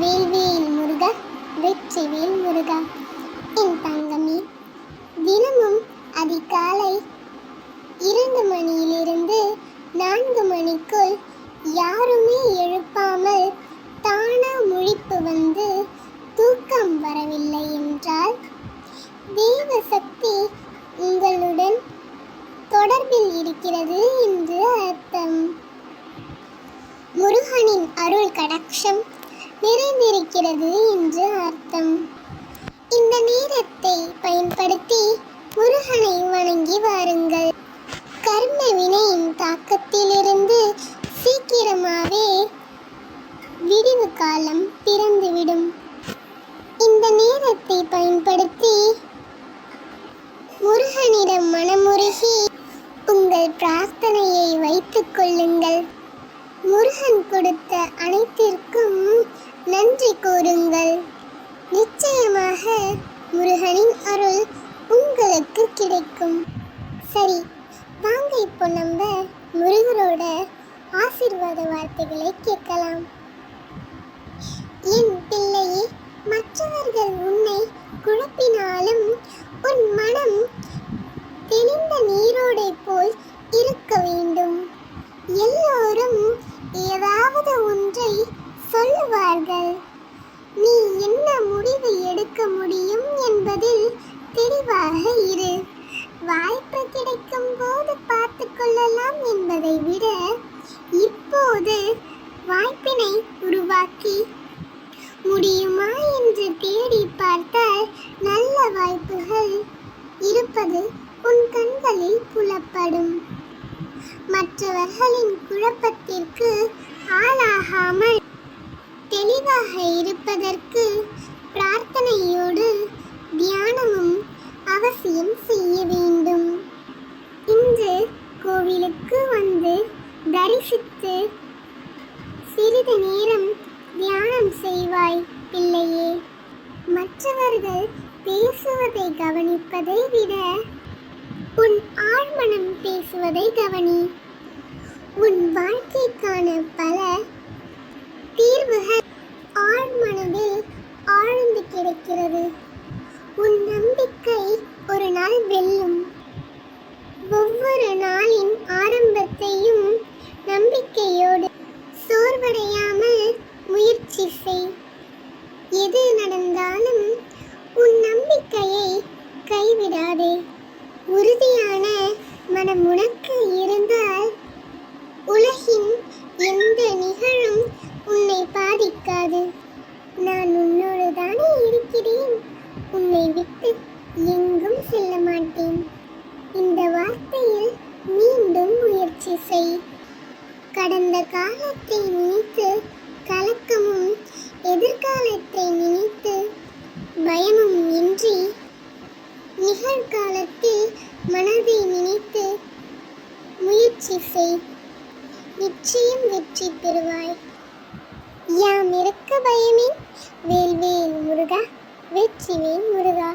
வேல்வேல் வெற்றி வேல் முருக. என் தங்கமே தினமும் அதிகாலை இரண்டு மணியிலிருந்து நான்கு மணிக்குள் யாருமே எழுப்பாமல் தானா முழிப்பு வந்து தூக்கம் வரவில்லை என்றால் தெய்வ சக்தி உங்களுடன் தொடர்பில் இருக்கிறது என்று அர்த்தம். முருகனின் அருள் கடாட்சம் நிறைந்திருக்கிறது என்று அர்த்தம். இந்த நேரத்தை பயன்படுத்தி முருகனை வணங்கி வாருங்கள். கர்ம வினையின் தாக்கத்திலிருந்து சீக்கிரமாகவே விடிவு காலம் பிறந்துவிடும். இந்த நேரத்தை பயன்படுத்தி முருகனிடம் மனமுருகி உங்கள் பிரார்த்தனையை வைத்துக் கொள்ளுங்கள். முருகன் கொடுத்த அனைத்திற்கும் நன்றி கூறுங்கள். நிச்சயமாக முருகனின் அருள் உங்களுக்கு கிடைக்கும். சரி வாங்க இப்போ நம்ம முருகரோட ஆசீர்வாத வார்த்தைகளை கேட்கலாம். என் பிள்ளையே மற்றவர்கள் உன்னை குழப்பினாலும் உன் மனம் தெளிந்த நீரோடை போல் இருக்க வேண்டும். எல்லோரும் சொல்லுவார்கள் நீ என்ன முடிவு எடுக்க முடியும் என்பதில் தெளிவாக இரு. வாய்ப்பு கிடைக்கும் போது பார்த்து கொள்ளலாம் என்பதை விட இப்போது வாய்ப்பினை உருவாக்கி. முடியுமா என்று தேடி பார்த்தால் நல்ல வாய்ப்புகள் இருப்பது உன் கண்களில் புலப்படும். மற்றவர்களின் குழப்பத்திற்கு ஆளாகாமல் தெளிவாக இருப்பதற்கு பிரார்த்தனையோடு தியானமும் அவசியம் செய்ய வேண்டும். இன்று கோவிலுக்கு வந்து தரிசித்து சிறிது நேரம் தியானம் செய்வாய் பிள்ளையே மற்றவர்கள் பேசுவதை கவனிப்பதை விட உன் ஆழ்மனம் பேசுவதை கவனி. உன் வாழ்க்கைக்கான பல நாள் வெல்லும். ஒவ்வொரு நாளின் ஆரம்பத்தையும் நம்பிக்கையோடு சோர்வடையாமல் முயற்சி செய். எது நடந்தாலும் உன் நம்பிக்கையை கைவிடாதே. உறுதியான மனம் உனக்கு இருந்தால் உலகின் எந்த நிகழும் உன்னை பாதிக்காது. நான் உன்னோடு தானே இருக்கிறேன். உன்னை விட்டு எங்க செல்ல மாட்டேன். இந்த வார்த்தையில் மீண்டும் முயற்சி செய். கடந்த காலத்தை நினைத்து கலக்கமும் எதிர்காலத்தை நினைத்து பயமும் இன்றி நிகழ்காலத்தில் மனதை நினைத்து முயற்சி செய். நிச்சயம் வெற்றி பெறுவாய். யாம் இருக்க பயமே. வேல்வேல் முருகா வெற்றிவேல் முருகா.